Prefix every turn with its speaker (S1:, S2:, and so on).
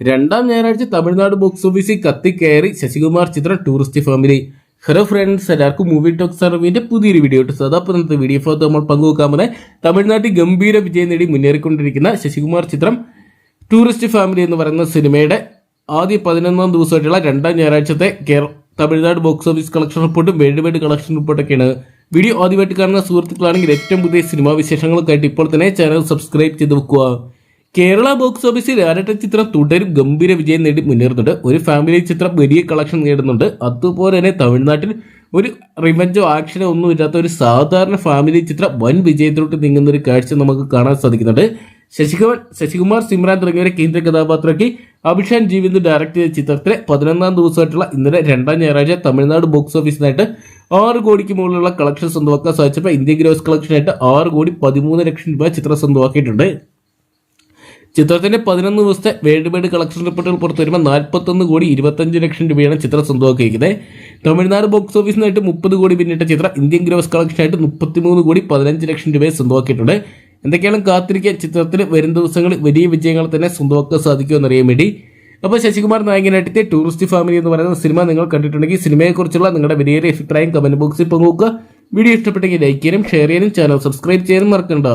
S1: രണ്ടാം ഞായറാഴ്ച തമിഴ്നാട് ബോക്സ് ഓഫീസിൽ കയറി ശശികുമാർ ചിത്രം ടൂറിസ്റ്റ് ഫാമിലി ഹലോ ഫ്രണ്ട്സ് എല്ലാവർക്കും മൂവി ടോക്ക് സർവീന്റെ പുതിയൊരു വീഡിയോ ഇട്ട് സദാപ്പ് വീഡിയോ ഫോർ നമ്മൾ പങ്കുവെക്കാൻ പോലെ തമിഴ്നാട്ടിൽ ഗംഭീര വിജയം നേടി മുന്നേറിക്കൊണ്ടിരിക്കുന്ന ശശികുമാർ ചിത്രം ടൂറിസ്റ്റ് ഫാമിലി എന്ന് പറയുന്ന സിനിമയുടെ ആദ്യ പതിനൊന്നാം ദിവസമായിട്ടുള്ള രണ്ടാം ഞായറാഴ്ചത്തെ Kerala Tamil Nadu box office collection റിപ്പോർട്ടും വേൾഡ് വൈഡ് കളക്ഷൻ റിപ്പോർട്ടൊക്കെയാണ് വീഡിയോ ആദ്യമായിട്ട് കാണുന്ന സുഹൃത്തുക്കളാണെങ്കിൽ ഏറ്റവും പുതിയ സിനിമാ വിശേഷങ്ങൾക്കായിട്ട് ഇപ്പോൾ തന്നെ ചാനൽ സബ്സ്ക്രൈബ് ചെയ്ത് വെക്കുക. കേരള ബോക്സ് ഓഫീസിൽ ആരട്ട ചിത്രം തുടരും ഗംഭീര വിജയം നേടി മുന്നേറുന്നുണ്ട്. ഒരു ഫാമിലി ചിത്രം വലിയ കളക്ഷൻ നേടുന്നുണ്ട്. അതുപോലെ തന്നെ തമിഴ്നാട്ടിൽ ഒരു റിവഞ്ചോ ആക്ഷനോ ഒന്നും ഇല്ലാത്ത ഒരു സാധാരണ ഫാമിലി ചിത്രം വൻ വിജയത്തിലോട്ട് നീങ്ങുന്ന ഒരു കാഴ്ച നമുക്ക് കാണാൻ സാധിക്കുന്നുണ്ട്. ശശികുമാർ ശശികുമാർ സിമ്രാൻ തുടങ്ങിയവരെ കേന്ദ്ര കഥാപാത്രമാക്കി അഭിഷാൻ ജീവിന്ദ് ഡയറക്ട് ചെയ്ത ചിത്രത്തിലെ പതിനൊന്നാം ദിവസമായിട്ടുള്ള ഇന്നലെ രണ്ടാം ഞായറാഴ്ച തമിഴ്നാട് ബോക്സ് ഓഫീസിനായിട്ട് ആറ് കോടിക്ക് മുകളിലുള്ള കളക്ഷൻ സ്വന്തമാക്കാൻ സാധിച്ചപ്പോൾ ഇന്ത്യൻ ഗ്രോസ് കളക്ഷനായിട്ട് ആറ് കോടി പതിമൂന്ന് ലക്ഷം രൂപ ചിത്രം സ്വന്തമാക്കിയിട്ടുണ്ട്. ചിത്രത്തിന്റെ പതിനൊന്ന് ദിവസത്തെ വേൾഡ് വൈഡ് കളക്ഷൻ റിപ്പോർട്ടുകൾ പുറത്തു വരുമ്പോൾ നാൽപ്പത്തൊന്ന് കോടി ഇരുപത്തഞ്ച് ലക്ഷം രൂപയാണ് ചിത്രം സ്വന്തമാക്കിയിരിക്കുന്നത്. തമിഴ്നാട് ബോക്സ് ഓഫീസിനായിട്ട് മുപ്പത് കോടി പിന്നിട്ട ചിത്രം ഇന്ത്യൻ ഗ്രോസ് കളക്ഷനായിട്ട് മുപ്പത്തിമൂന്ന് കോടി പതിനഞ്ച് ലക്ഷം രൂപയെ സ്വന്തമാക്കിയിട്ടുണ്ട്. എന്തൊക്കെയാണ് കാത്തിരിക്കാൻ ചിത്രത്തിൽ വരും ദിവസങ്ങളിൽ വലിയ വിജയങ്ങൾ തന്നെ സ്വന്തമാക്കാൻ സാധിക്കുമെന്ന് അറിയാൻ വേണ്ടി. അപ്പോൾ ശശികുമാർ നായകനായിട്ടെത്തിയ ടൂറിസ്റ്റ് ഫാമിലി എന്ന് പറയുന്ന സിനിമ നിങ്ങൾ കണ്ടിട്ടുണ്ടെങ്കിൽ സിനിമയെക്കുറിച്ചുള്ള നിങ്ങളുടെ വലിയ അഭിപ്രായം കമന്റ് ബോക്സിൽ പങ്കുവെക്കുക. വീഡിയോ ഇഷ്ടപ്പെട്ടെങ്കിൽ ലൈക്ക് ചെയ്യാനും ഷെയർ ചെയ്യാനും ചാനൽ സബ്സ്ക്രൈബ് ചെയ്യാനും മറക്കണ്ട.